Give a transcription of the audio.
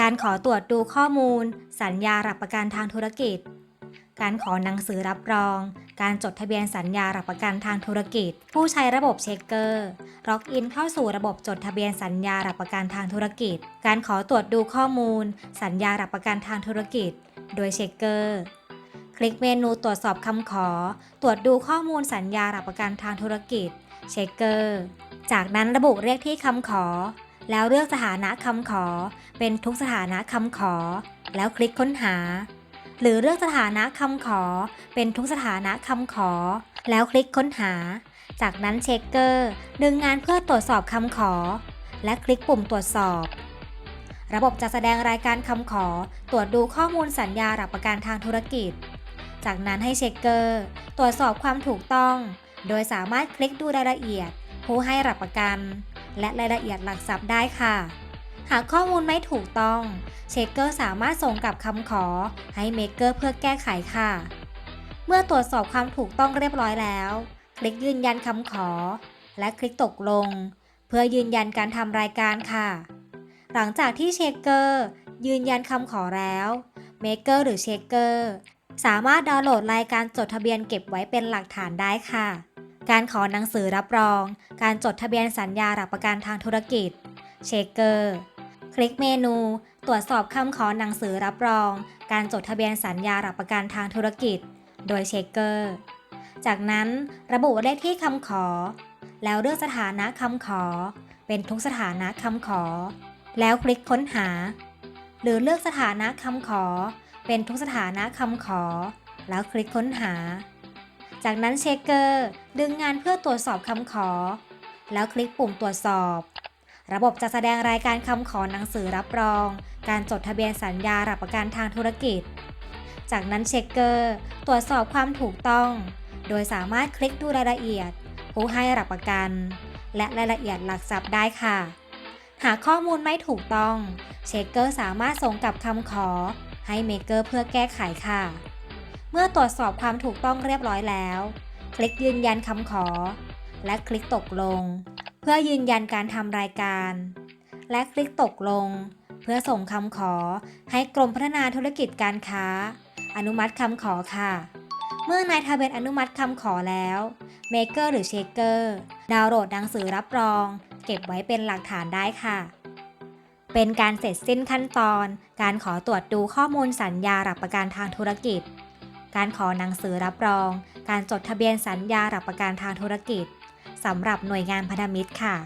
การขอตรวจดูข้อมูล สัญญาหลักประกันทางธุรกิจ การขอหนังสือรับรอง การจดทะเบียนสัญญาหลักประกันทางธุรกิจ ผู้ใช้ระบบเช็คเกอร์ ล็อกอินเข้าสู่ระบบจดทะเบียนสัญญาหลักประกันทางธุรกิจ การขอตรวจดูข้อมูล สัญญาหลักประกันทางธุรกิจ โดยเช็คเกอร์ คลิกเมนูตรวจสอบคำขอ ตรวจดูข้อมูลสัญญาหลักประกันทางธุรกิจ เช็คเกอร์ จากนั้นระบุเรียกที่คำขอ แล้วเลือกสถานะคำขอ เป็นทุกสถานะคำขอ แล้วคลิกค้นหา หรือเลือกสถานะคำขอ เป็นทุกสถานะคำขอ แล้วคลิกค้นหา จากนั้นเช็คเกอร์ดึงงานเพื่อตรวจสอบคำขอ และคลิกปุ่มตรวจสอบ ระบบจะแสดงรายการคำขอ ตรวจดูข้อมูลสัญญาหลักประกันทางธุรกิจ จากนั้นให้เช็คเกอร์ตรวจสอบความถูกต้อง โดยสามารถคลิกดูรายละเอียด ผู้ให้หลักประกัน และรายละเอียดหลักทรัพย์ได้ค่ะ หากข้อมูลไม่ถูกต้อง เช็คเกอร์สามารถส่งกลับคำขอให้เมคเกอร์เพื่อแก้ไขค่ะ เมื่อตรวจสอบความถูกต้องเรียบร้อยแล้ว คลิกยืนยันคำขอ และคลิกตกลง เพื่อยืนยันการทำรายการค่ะ หลังจากที่เช็คเกอร์ยืนยันคำขอแล้วเมคเกอร์หรือเช็คเกอร์สามารถดาวน์โหลดรายการจดทะเบียนเก็บไว้เป็นหลักฐานได้ค่ะ การขอหนังสือรับรอง การจดทะเบียนสัญญาหลักประกันทางธุรกิจ เช็คเกอร์ คลิกเมนู ตรวจสอบคำขอหนังสือรับรอง การจดทะเบียนสัญญาหลักประกันทางธุรกิจ โดยเช็คเกอร์ จากนั้นระบุเลขที่คำขอ แล้วเลือกสถานะคำขอ เป็นทุกสถานะคำขอ แล้วคลิกค้นหา หรือเลือกสถานะคำขอ เป็นทุกสถานะคำขอ แล้วคลิกค้นหา จากนั้นเช็คเกอร์ดึงงานเพื่อตรวจสอบคำขอ แล้วคลิกปุ่มตรวจสอบ ระบบจะแสดงรายการคำขอหนังสือรับรอง การจดทะเบียนสัญญาหลักประกันทางธุรกิจ จากนั้นเช็คเกอร์ตรวจสอบความถูกต้อง โดยสามารถคลิกดูรายละเอียด ผู้ให้หลักประกัน และรายละเอียดหลักทรัพย์ได้ค่ะ หากข้อมูลไม่ถูกต้อง เช็คเกอร์สามารถส่งกลับคำขอให้เมเกอร์เพื่อแก้ไขค่ะ เมื่อตรวจสอบความถูกต้องเรียบร้อยแล้ว คลิกยืนยันคำขอ และคลิกตกลง เพื่อยืนยันการทำรายการ และคลิกตกลง เพื่อส่งคำขอ ให้กรมพัฒนาธุรกิจการค้า อนุมัติคำขอค่ะ เมื่อนายทะเบียนอนุมัติคำขอแล้วเมคเกอร์หรือเชคเกอร์ดาวน์โหลดหนังสือรับรอง เก็บไว้เป็นหลักฐานได้ค่ะเป็นการเสร็จสิ้นขั้นตอน การขอตรวจดูข้อมูลสัญญาหลักประกันทางธุรกิจ การขอหนังสือรับรอง การจดทะเบียนสัญญาหลักประกันทางธุรกิจสำหรับหน่วยงานพันธมิตรค่ะ